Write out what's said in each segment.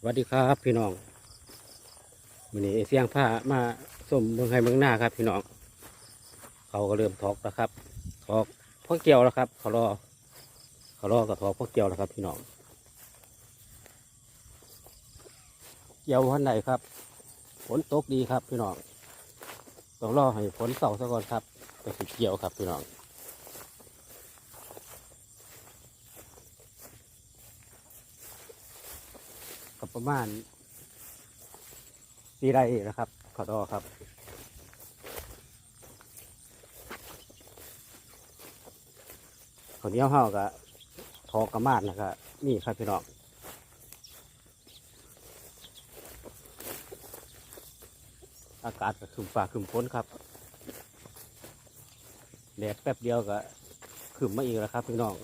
สวัสดีครับพี่น้องวันนี้เสียงผ้ามาส้มเมืองไทยเมืองหน้าครับ พี่น้อง เขาก็เริ่มทอกแล้วครับทอกพ่อเกี่ยวแล้วครับเขารอเขารอกับทอกพ่อเกี่ยวแล้วครับ พี่น้องเกี่ยววันไหนครับฝนตกดีครับพี่น้องต้องรอให้ฝนเสาซะก่อนครับไปเกี่ยวครับพี่น้อง ประมาณสี่ไร่นะครับ ขอดอครับขาวเหนียวเฮากับทอกระมาดนะครับนี่ครับพี่น้องอากาศก็ขึ้นฟ้าขึ้นฝนครับแดดแป๊บเดียวก็ขึ้นมาอีกแล้วครับพี่น้อง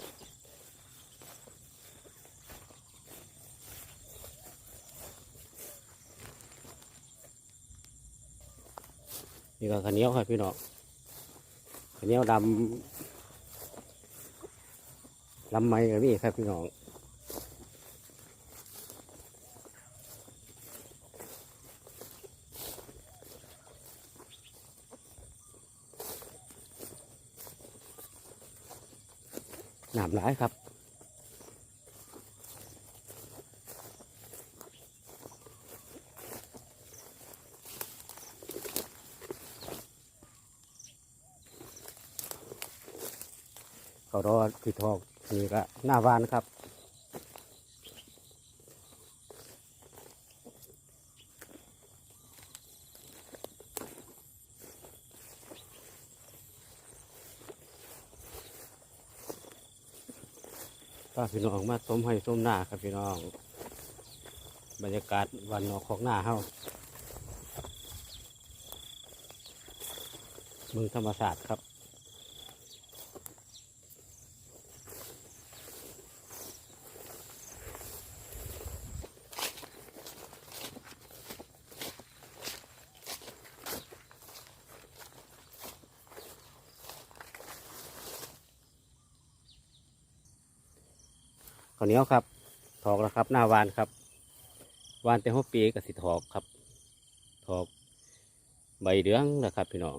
นี่ก็ข้าวเหนียวครับพี่น้องข้าวเหนียวดำลำไม้ก็มีครับพี่น้องหนามหลายครับ เขารอคือทองนี่ก็หน้าวานครับป้าพี่น้องมาส้มให้ส้มหน้าครับพี่น้อง บรรยากาศวันนอกของหน้าเฮาเมืองธรรมศาสตร์ครับ ข้าวเหนียวครับ ถอกแล้วครับ หน้าวานครับ วานแต่หัวปีกับสิถอกครับ ถอก ใบเหลืองนะครับพี่น้อง